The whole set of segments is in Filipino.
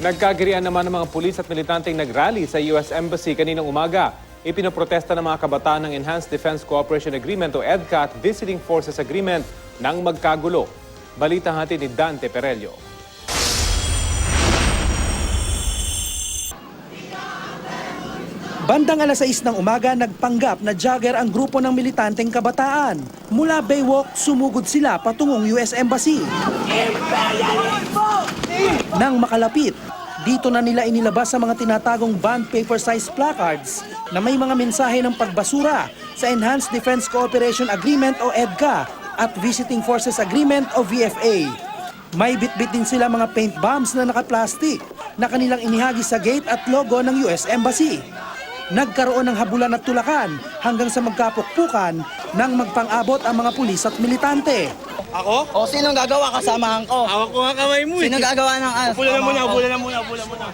Nagkagirian naman ng mga pulis at militanteng nagrally sa US Embassy kaninang umaga. Ipinoprotesta ng mga kabataan ng Enhanced Defense Cooperation Agreement o EDCA at Visiting Forces Agreement nang magkagulo. Balita hatid ni Dante Perello. Bandang alas 6 ng umaga, nagpanggap na jogger ang grupo ng militanteng kabataan. Mula Baywalk, sumugod sila patungong US Embassy. Nang makalapit, dito na nila inilabas sa mga tinatagong bond paper size placards na may mga mensahe ng pagbasura sa Enhanced Defense Cooperation Agreement o EDCA at Visiting Forces Agreement o VFA. May bitbit din sila mga paint bombs na nakaplastik na kanilang inihagi sa gate at logo ng US Embassy. Nagkaroon ng habulan at tulakan hanggang sa magkapukpukan nang magpang-abot ang mga pulis at militante. Ako? O sinong gagawa kasamahan ko? Hawak ko nga kamay mo eh. Sino gagawa ng ano? Bula na muna, ko? bula na muna, bula muna.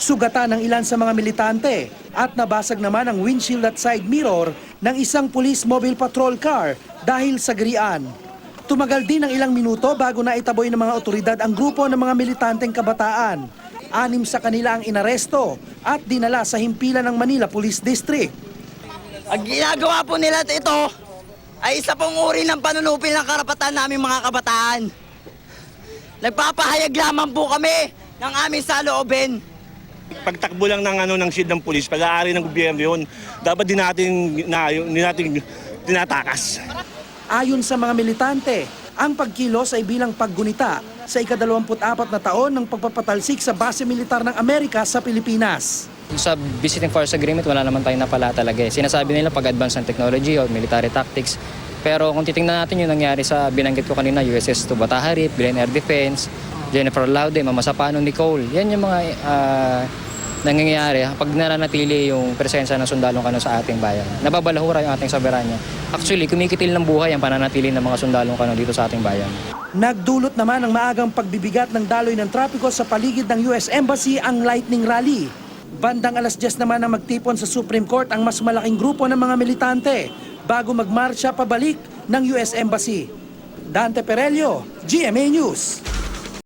Sugatan ng ilan sa mga militante at nabasag naman ang windshield at side mirror ng isang police mobile patrol car dahil sa gerian. Tumagal din ng ilang minuto bago na itaboy ng mga otoridad ang grupo ng mga militanteng kabataan. Anim sa kanila ang inaresto at dinala sa himpilan ng Manila Police District. Ang ginagawa po nila ito ay isa pong uri ng panunupil ng karapatan namin mga kabataan. Nagpapahayag lamang po kami ng aming saloobin. Pagtakbo lang ng ano ng shield ng pulis, pag-aari ng gobyerno yun, dapat din natin na din natin tinatakas. Ayon sa mga militante, ang pagkilos ay bilang paggunita sa ikadalawamput-apat na taon ng pagpapatalsik sa base militar ng Amerika sa Pilipinas. Sa visiting force agreement, wala naman tayong napala talaga eh. Sinasabi nila pag-advance ng technology o military tactics. Pero kung titingnan natin yung nangyari sa binanggit ko kanina, USS Tubata Harip, Glen Air Defense, Jennifer Laude, Mama Nicole. Yan yung mga ah, nangyayari pag nananatili yung presensya ng sundalong kano sa ating bayan. Nababalahura yung ating soberanya. Actually, kumikitil ng buhay ang pananatili ng mga sundalong kano dito sa ating bayan. Nagdulot naman ang maagang pagbibigat ng daloy ng trapiko sa paligid ng US Embassy ang Lightning Rally. Bandang alas 10 naman na magtipon sa Supreme Court ang mas malaking grupo ng mga militante bago magmarsya pabalik ng US Embassy. Dante Perello, GMA News.